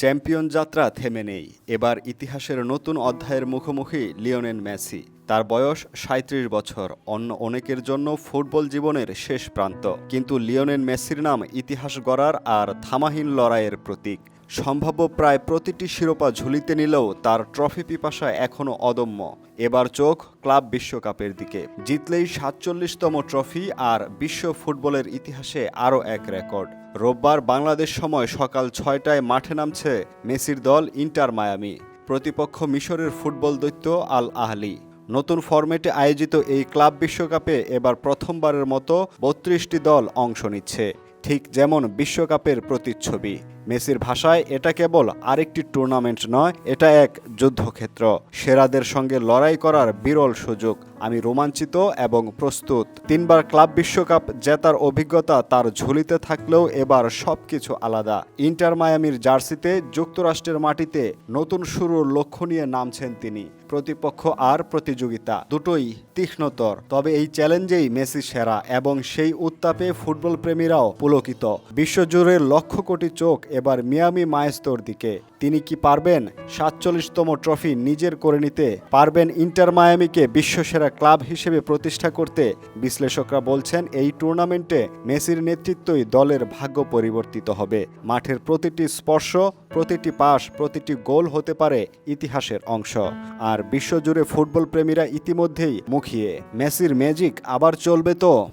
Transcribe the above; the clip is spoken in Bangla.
চ্যাম্পিয়ন যাত্রা থেমে নেই। এবার ইতিহাসের নতুন অধ্যায়ের মুখোমুখি লিওনেন মেসি। তার বয়স সাঁত্রিশ বছর। অন্য অনেকের জন্য ফুটবল জীবনের শেষ প্রান্ত। কিন্তু লিওনেন মেসির নাম ইতিহাস গড়ার আর থামাহীন লড়াইয়ের প্রতীক। সম্ভাব্য প্রায় প্রতিটি শিরোপা ঝুলিতে নিলেও তার ট্রফি পিপাসা এখনও অদম্য। এবার চোখ ক্লাব বিশ্বকাপের দিকে। জিতলেই সাতচল্লিশতম ট্রফি আর বিশ্ব ফুটবলের ইতিহাসে আরও এক রেকর্ড। রোববার বাংলাদেশ সময় সকাল ছয়টায় মাঠে নামছে মেসির দল ইন্টার মায়ামি। প্রতিপক্ষ মিশরের ফুটবল দৈত্য আল আহলি। নতুন ফরম্যাটে আয়োজিত এই ক্লাব বিশ্বকাপে এবার প্রথমবারের মতো বত্রিশটি দল অংশ নিচ্ছে। ঠিক যেমন বিশ্বকাপের প্রতিচ্ছবি। মেসির ভাষায় এটা কেবল আরেকটি টুর্নামেন্ট নয়, এটা এক যুদ্ধক্ষেত্র। সেরাদের সঙ্গে লড়াই করার বিরল সুযোগ। আমি রোমাঞ্চিত এবং প্রস্তুত। তিনবার ক্লাব বিশ্বকাপ জেতার অভিজ্ঞতা তার ঝুলিতে থাকলেও এবার সবকিছু আলাদা। ইন্টার মায়ামির জার্সিতে যুক্তরাষ্ট্রের মাটিতে নতুন শুরুর লক্ষ্য নিয়ে নামছেন তিনি। প্রতিপক্ষ আর প্রতিযোগিতা দুটোই তীক্ষ্ণতর। তবে এই চ্যালেঞ্জেই মেসি সেরা এবং সেই উত্তাপে ফুটবল প্রেমীরাও পুলকিত। বিশ্বজুড়ে লক্ষ কোটি চোখ এবার মিয়ামি মায়েস্তোর দিকে। তিনি কি পারবেন? সাতচল্লিশতম ট্রফি নিজের করে নিতে পারবেন ইন্টার মায়ামিকে বিশ্বসেরা ক্লাব হিসেবে প্রতিষ্ঠা করতে বিশ্লেষকরা বলছেন, এই টুর্নামেন্টে মেসির নেতৃত্বই দলের ভাগ্য পরিবর্তিত হবে। মাঠের প্রতিটি স্পর্শ, প্রতিটি পাশ প্রতিটি গোল হতে পারে ইতিহাসের অংশ। আর বিশ্বজুড়ে ফুটবল প্রেমীরা ইতিমধ্যেই মুখিয়ে, মেসির ম্যাজিক আবার চলবে তো?